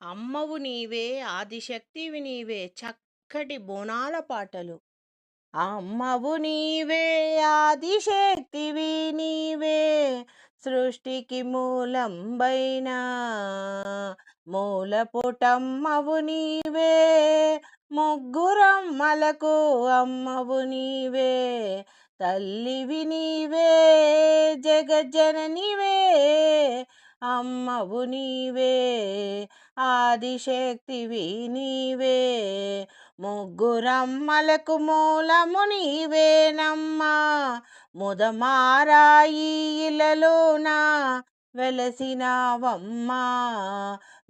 అమ్మవు నీవే ఆదిశక్తివి నీవే చక్కటి బోనాల పాటలు. అమ్మవు నీవే ఆదిశక్తివి నీవే సృష్టికి మూలంబైన మూలపుటమ్మవు నీవే ముగ్గురమ్మలకు అమ్మవు నీవే తల్లివి నీవే జగజ్జననివే అమ్మవు నీవే ఆదిశక్తివి నీవే ముగ్గురమ్మలకు మూలము నీవేనమ్మా. ముదమారాయి ఇలలోన వెలసినావమ్మా.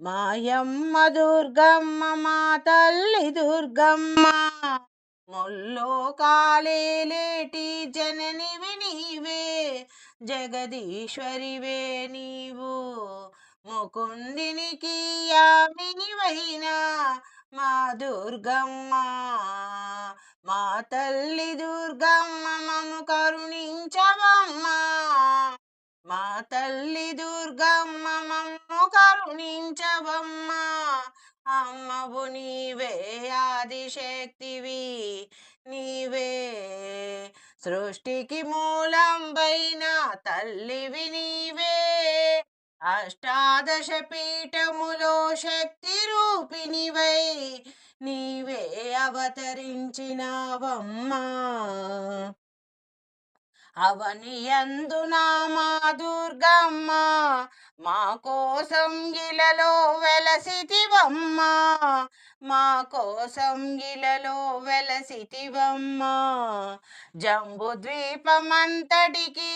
మాయమ్మ దుర్గమ్మ మా తల్లి దుర్గమ్మ. మొల్లో కాలేలేటి జననివి నీవే జగదీశ్వరివే నీవు. ముకుందినికి యామినివైనా మా దుర్గమ్మ మా తల్లి దుర్గమ్మ మము కరుణించవమ్మ. మా తల్లి దుర్గమ్మ కరుణించవమ్మా. అమ్మవు నీవే ఆదిశక్తివి నీవే సృష్టికి మూలంబైన తల్లివి నీవే. అష్టాదశ పీఠములో శక్తి రూపిణివై నీవే అవతరించినావమ్మా. అవని అందునా మా దుర్గమ్మ మా కోసం గిలలో వెలసితివమ్మ మా కోసం గిలలో వెలసితివమ్మ. జంబు ద్వీపమంతటికి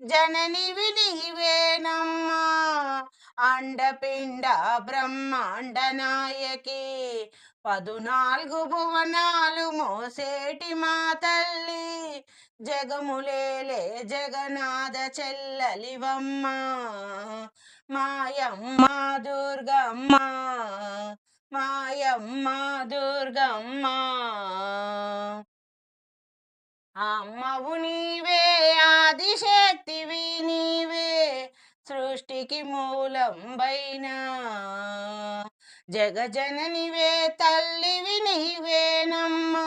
జననివి నీవేనమ్మా అండపిండ బ్రహ్మాండ నాయకి పదునాలుగు భువనాలు మోసేటి మా తల్లి జగములేలే జగనాథ చెల్లలివమ్మ మాయమ్మ దుర్గమ్మ మాయమ్మ దుర్గమ్మ. అమ్మవు నీవే ఆదిశక్తివి నీవే సృష్టికి మూలంబైన జగజననివే తల్లివి నీవేనమ్మా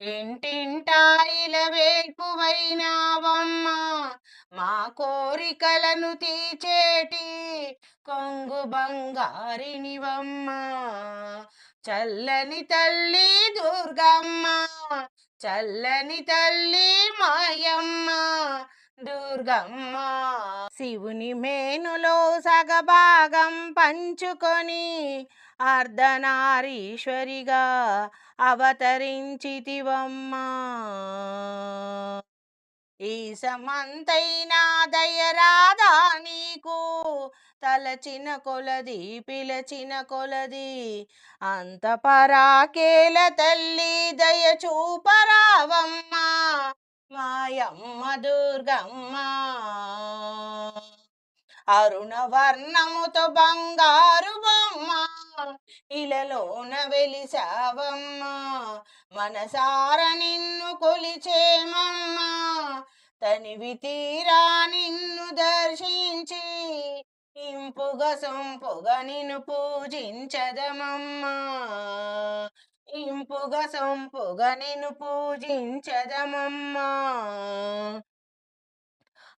ఇంటింటా ఇలవేల్పువైనావమ్మా మా కోరికలను తీచేటి కొంగు బంగారినివమ్మా. చల్లని తల్లి దుర్గమ్మ చల్లని తల్లి మాయమ్మ దుర్గమ్మ. శివుని మేనులో సగభాగం పంచుకొని అర్ధనారీశ్వరిగా అవతరించితివమ్మా. ఈ సమంతైనా దయరాధా నీకు? తలచిన కొలది పిలచిన కొలది అంత పరాకేల తల్లి దయ చూపరావమ్మా. మాయమ్మ దుర్గమ్మ. అరుణవర్ణముతో బంగారు బొమ్మ. ఇలలోన వెలిసావమ్మ మనసార నిన్ను కొలిచేమమ్మా తనివి తీరా నిన్ను దర్శించి ఇంపుగ సొంపుగ నిన్ను పూజించదమమ్మా ఇంపుగ సొంపుగ నిన్ను పూజించదమమ్మా.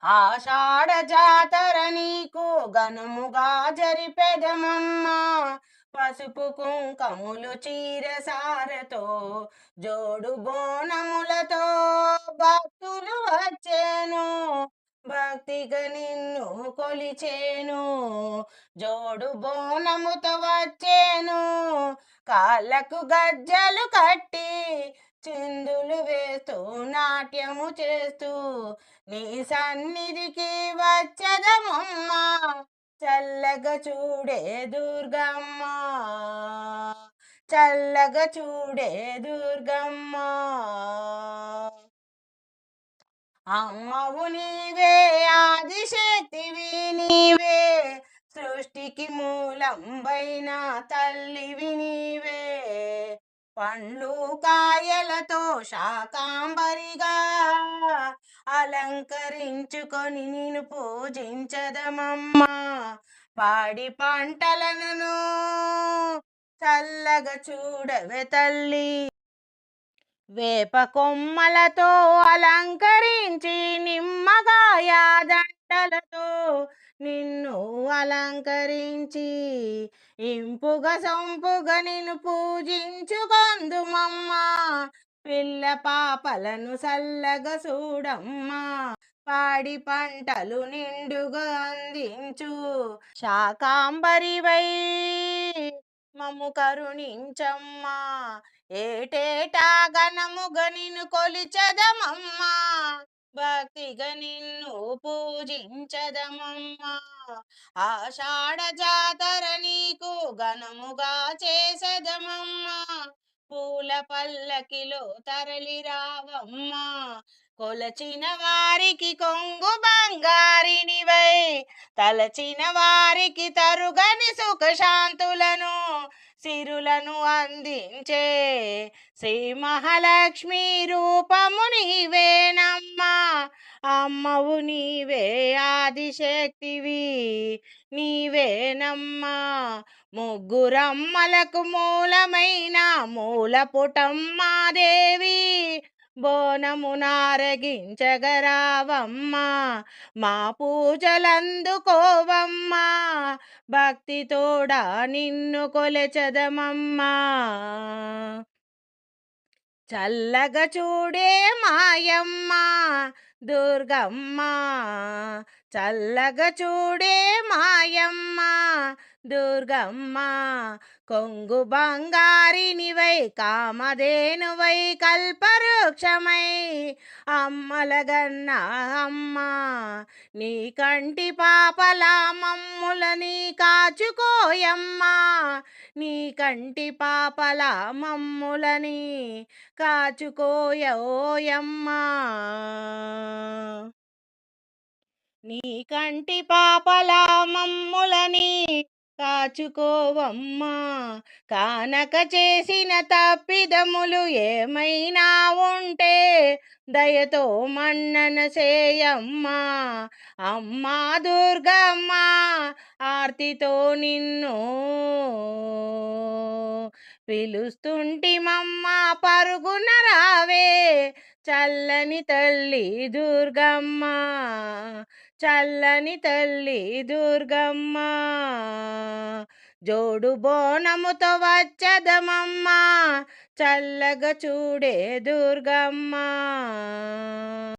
ఆషాఢ జాతర నీకు ఘనముగా జరిపెదమమ్మా పసుపు కుంకములు చీరసారతో జోడు బోనములతో భక్తులు వచ్చేను. భక్తిగా నిన్ను కొలిచేను జోడు బోనముతో వచ్చేను. కాళ్ళకు గజ్జలు కట్టి చిందులు వేస్తూ నాట్యము చేస్తూ నీ సన్నిధికి వచ్చదమమ్మా. చల్లగా చూడే దుర్గమ్మ. చల్లగా చూడే దుర్గమ్మ. అమ్మవు నీవే ఆదిశక్తివి నీవే సృష్టికి మూలంబైన తల్లివి నీవే. పండ్లు కాయలతో శాకాంబరిగా అలంకరించుకొని నేను పూజించదమమ్మా. పాడి పంటలను చల్లగా చూడవే తల్లి. వేప కొమ్మలతో అలంకరించి నిమ్మకాయ దండలతో నిన్ను అలంకరించి ఇంపుగా సొంపుగా నిన్ను పూజించుకొందుమమ్మా. పిల్ల పాపలను సల్లగ చూడమ్మా పాడి పంటలు నిండుగా అందించు. శాకాంబరివై మమ్ము కరుణించమ్మా. ఏటేటా గణముగా నిన్ను కొలిచదమమ్మా. భక్తిగా నిన్ను పూజించదమమ్మా. ఆషాఢ జాతర నీకు ఘనముగా చేసదమమ్మా. పూల పల్లకిలో తరలి రావమ్మా కొలచిన వారికి కొంగు బంగారినివై తలచిన వారికి తరుగని సుఖశాంతులను. సిరులను అందించే శ్రీ మహాలక్ష్మి రూపము నీవేనమ్మా. అమ్మవు నీవే ఆదిశక్తివి నీవేనమ్మా. ముగ్గురమ్మలకు మూలమైన మూల పుటమ్మా దేవి బోనము నారగించగరావమ్మా మా పూజలందుకోవమ్మా భక్తి తోడా నిన్ను కొలెచదమమ్మా. చల్లగా చూడే మాయమ్మ దుర్గమ్మ చల్లగా చూడే మాయమ్మ దుర్గమ్మ కొంగు బంగారినివై కామధేనువై కల్పవృక్షమై. అమ్మలగన్న అమ్మ నీ కంటి పాపల మమ్ములని కాచుకోయమ్మా. నీ కంటి పాపల మమ్ములని కాచుకోయోయమ్మా. నీ కంటి పాపల మమ్ములని కాచుకోవమ్మా కానక చేసిన తప్పిదములు ఏమైనా ఉంటే దయతో మన్నన చేయమ్మా. అమ్మా దుర్గమ్మ ఆర్తితో నిన్ను పిలుస్తుంటిమమ్మా. పరుగున రావే చల్లని తల్లి దుర్గమ్మ. చల్లని తల్లి దుర్గమ్మ జోడు బోనముతో వచ్చదమమ్మ చల్లగా చూడే దుర్గమ్మ.